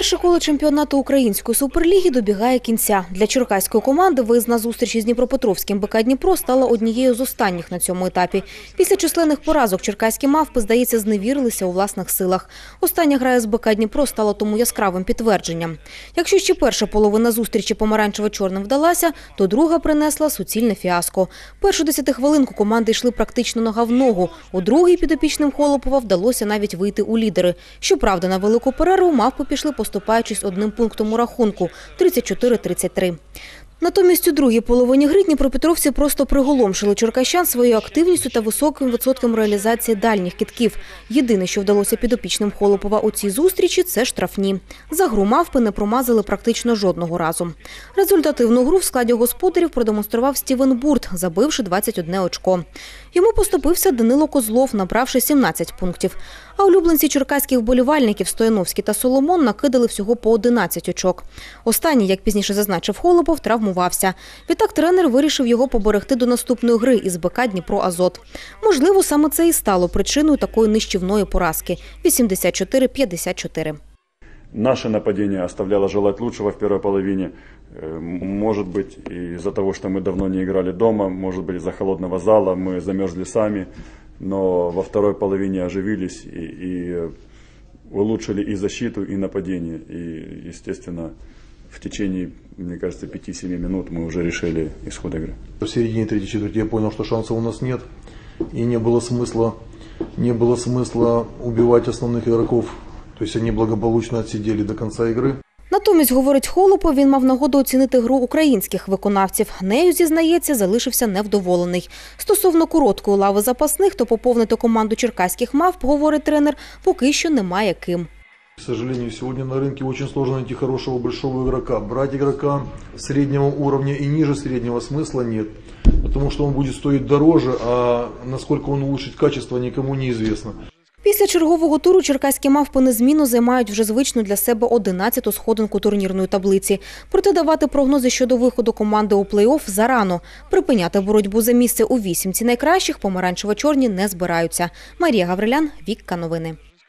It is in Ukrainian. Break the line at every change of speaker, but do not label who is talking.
Перше коло чемпіонату української суперліги добігає кінця. Для черкаської команди виїзна зустріч із Дніпропетровським БК Дніпро стала однією з останніх на цьому етапі. Після численних поразок черкаські мавпи, здається, зневірилися у власних силах. Остання гра з БК Дніпро стала тому яскравим підтвердженням. Якщо ще перша половина зустрічі помаранчево-чорним вдалася, то друга принесла суцільне фіаско. Першу десятихвилинку команди йшли практично нога в ногу. У другій підопічним Холопова вдалося навіть вийти у лідери. Щоправда, на велику перерву мавпи пішли поступаючись одним пунктом у рахунку – 34-33. Натомість у другій половині гри дніпропетровці просто приголомшили черкащан своєю активністю та високим відсотком реалізації дальніх китків. Єдине, що вдалося підопічним Холопова у цій зустрічі – це штрафні. За гру мавпи не промазали практично жодного разу. Результативну гру в складі господарів продемонстрував Стівен Бурт, забивши 21 очко. Йому поступився Данило Козлов, набравши 17 пунктів. А улюбленці черкаських вболівальників Стояновський та Соломон накидали всього по 11 очок. Останній, як пізніше зазначив Холопов, травмувався. Відтак тренер вирішив його поберегти до наступної гри із БК Дніпро Азот. Можливо, саме це і стало причиною такої нищівної поразки – 84-54.
Наше нападение оставляло желать лучшего в первой половине. Э, м- Может быть, из-за того, что мы давно не играли дома, может быть, из-за холодного зала, мы замерзли сами. Но во второй половине оживились и, и э, улучшили и защиту, и нападение. И, естественно, в течение, мне кажется, 5-7 минут мы уже решили исход игры.
В середине третьей четверти я понял, что шансов у нас нет. И не было смысла, не было смысла убивать основных игроков. То есть они благополучно отсидели до конца игры.
Натомість, говорить Холопов, він мав нагоду оцінити гру українських виконавців. Нею, зізнається, залишився невдоволений. Стосовно короткої лави запасних, то поповнити команду черкаських мавп, говорить тренер, поки що немає ким.
К сожалению, сегодня на рынке очень сложно найти хорошего большого игрока. Брать игрока среднего уровня и ниже среднего смысла нет. Потому что он будет стоить дороже, а насколько он улучшит качество, никому не известно.
Після чергового туру черкаські мавпи незмінно займають вже звичну для себе 11-ту сходинку турнірної таблиці. Проте давати прогнози щодо виходу команди у плей-офф зарано. Припиняти боротьбу за місце у вісімці найкращих помаранчево-чорні не збираються. Марія Гаврилян, Вікка Новини.